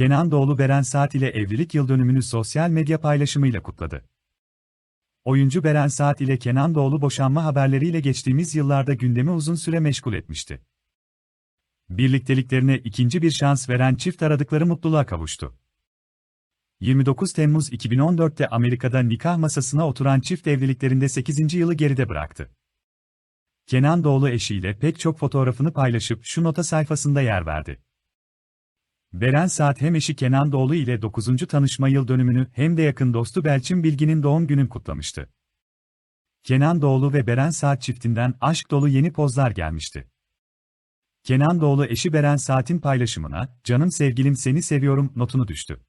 Kenan Doğulu Beren Saat ile evlilik yıl dönümünü sosyal medya paylaşımıyla kutladı. Oyuncu Beren Saat ile Kenan Doğulu boşanma haberleriyle geçtiğimiz yıllarda gündemi uzun süre meşgul etmişti. Birlikteliklerine ikinci bir şans veren çift aradıkları mutluluğa kavuştu. 29 Temmuz 2014'te Amerika'da nikah masasına oturan çift evliliklerinde 8. yılı geride bıraktı. Kenan Doğulu eşiyle pek çok fotoğrafını paylaşıp şu nota sayfasında yer verdi. Beren Saat hem eşi Kenan Doğulu ile 9. tanışma yıl dönümünü hem de yakın dostu Belçin Bilgin'in doğum günün kutlamıştı. Kenan Doğulu ve Beren Saat çiftinden aşk dolu yeni pozlar gelmişti. Kenan Doğulu eşi Beren Saat'in paylaşımına, canım sevgilim seni seviyorum notunu düştü.